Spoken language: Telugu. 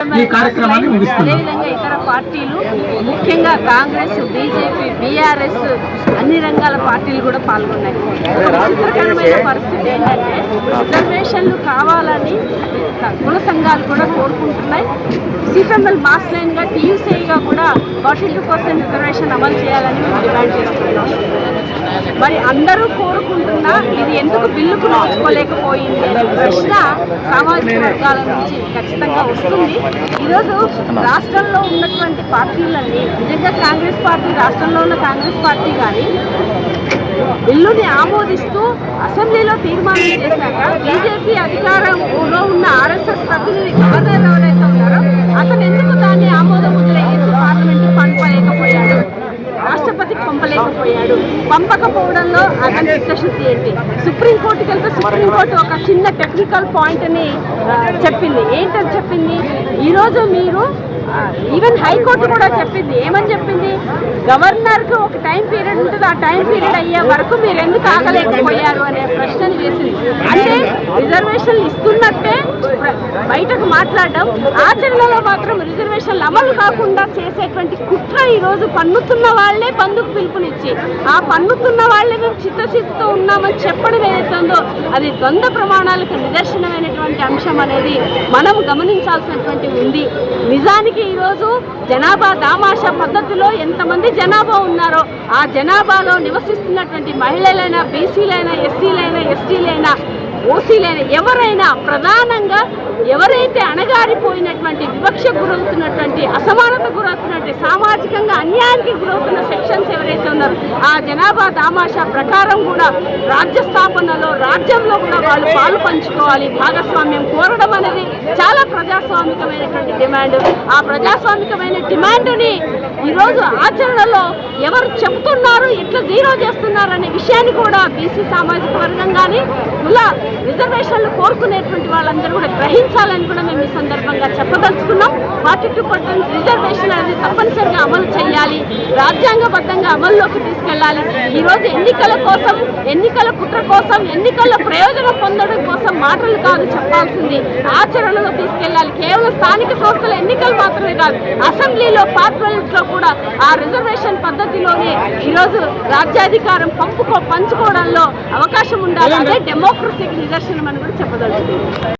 ఈ కార్యక్రమాన్ని అదేవిధంగా ఇతర పార్టీలు ముఖ్యంగా కాంగ్రెస్ బీజేపీ బీఆర్ఎస్ అన్ని రంగాల పార్టీలు కూడా పాల్గొన్నాయి. విచిత్రకరమైన పరిస్థితి ఏంటంటే రిజర్వేషన్లు కావాలని కుల సంఘాలు కూడా కోరుకుంటున్నాయి. సిపిఎంఎల్ మాస్ లైన్గా టీయూసీగా కూడా ఫార్టీ టూ పర్సెంట్ రిజర్వేషన్ అమలు చేయాలని మేము డిమాండ్ చేస్తున్నాం. మరి అందరూ కోరుకుంటున్నా ఇది ఎందుకు బిల్లుకు నోచుకోలేకపోయింది అనే ప్రశ్న సామాజిక వర్గాల నుంచి ఖచ్చితంగా వస్తుంది. ఈరోజు రాష్ట్రంలో ఉన్నటువంటి పార్టీలన్నీ నిజంగా కాంగ్రెస్ పార్టీ రాష్ట్రంలో ఉన్న కాంగ్రెస్ పార్టీ కానీ బిల్లుని ఆమోదిస్తూ అసెంబ్లీలో తీర్మానం చేశాక బీజేపీ అధికారంలో ఉన్న ఆర్ఎస్ఎస్ ప్రతినిధి గవర్నర్ పంపలేకపోయాడు పంపకపోవడంలో అతని డిస్కషన్స్ ఏంటి? సుప్రీంకోర్టుకి వెళ్తే సుప్రీంకోర్టు ఒక చిన్న టెక్నికల్ పాయింట్ని చెప్పింది. ఏంటని చెప్పింది? ఈరోజు మీరు ఈవెన్ హైకోర్టు కూడా చెప్పింది. ఏమని చెప్పింది? గవర్నర్కి ఒక టైం పీరియడ్ ఉంటుంది. ఆ టైం పీరియడ్ అయ్యే వరకు మీరు ఎందుకు ఆగలేకపోయారు అనే ప్రశ్న చేసింది అంటే రిజర్వేషన్లు ఇస్తున్నట్టే బయటకు మాట్లాడడం ఆచరణలో మాత్రం రిజర్వేషన్లు అమలు కాకుండా చేసేటువంటి కుట్ర ఈరోజు పన్నుతున్న వాళ్ళే పందుకు పిలుపునిచ్చి ఆ పన్నుతున్న వాళ్ళే మేము చిత్తశుద్ధితో ఉన్నామని చెప్పడం ఏదైతుందో అది ద్వంద్వ ప్రమాణాలకు నిదర్శనమైనటువంటి అంశం అనేది మనం గమనించాల్సినటువంటి ఉంది. నిజానికి ఈరోజు జనాభా దామాషా పద్ధతిలో ఎంతమంది జనాభా ఉన్నారో ఆ జనాభాలో నివసిస్తున్నటువంటి మహిళలైనా బీసీలైనా ఎస్సీలైనా ఎస్టీలైనా ఓసీలైనా ఎవరైనా ప్రధానంగా ఎవరైతే అణగారిపోయినటువంటి వివక్ష గురవుతున్నటువంటి అసమానత గురవుతున్నటువంటి సామాజికంగా అన్యాయానికి గురవుతున్న సెక్షన్స్ ఎవరైతే ఉన్నారో ఆ జనాభా దామాషా ప్రకారం కూడా రాజ్య స్థాపనలో రాజ్యంలో కూడా వాళ్ళు పాలు పంచుకోవాలి భాగస్వామ్యం కోరడం అనేది చాలా ప్రజాస్వామికమైనటువంటి డిమాండ్. ఆ ప్రజాస్వామికమైన డిమాండ్ని ఈరోజు ఆచరణలో ఎవరు చెప్తున్నారు ఇట్లా జీరో చేస్తున్నారు అనే విషయాన్ని కూడా బీసీ సామాజిక వర్గం కానీ ఇలా రిజర్వేషన్లు కోరుకునేటువంటి వాళ్ళందరూ కూడా గ్రహించాలని కూడా మేము ఈ సందర్భంగా చెప్పదలుచుకున్నాం. ఫార్టీ టూ పర్సెంట్ రిజర్వేషన్ అనేది తప్పనిసరిగా అమలు చేయాలి. రాజ్యాంగబద్ధంగా అమల్లోకి తీసుకెళ్ళాలి. ఈరోజు ఎన్నికల కోసం ఎన్నికల కుట్ర కోసం ఎన్నికల ప్రయోజనం పొందడం కోసం మాటలు కాదు చెప్పాల్సింది. ఆచరణలో తీసుకెళ్ళాలి. కేవలం స్థానిక సంస్థల ఎన్నికలు మాత్రమే కాదు అసెంబ్లీలో పార్లమెంట్లో కూడా ఆ రిజర్వేషన్ పద్ధతిలోనే ఈరోజు రాజ్యాధికారం పంపుకో పంచుకోవడంలో అవకాశం ఉండాలి. అదే డెమోక్రసీకి నిదర్శనం అని కూడా చెప్పదలుచుకుంది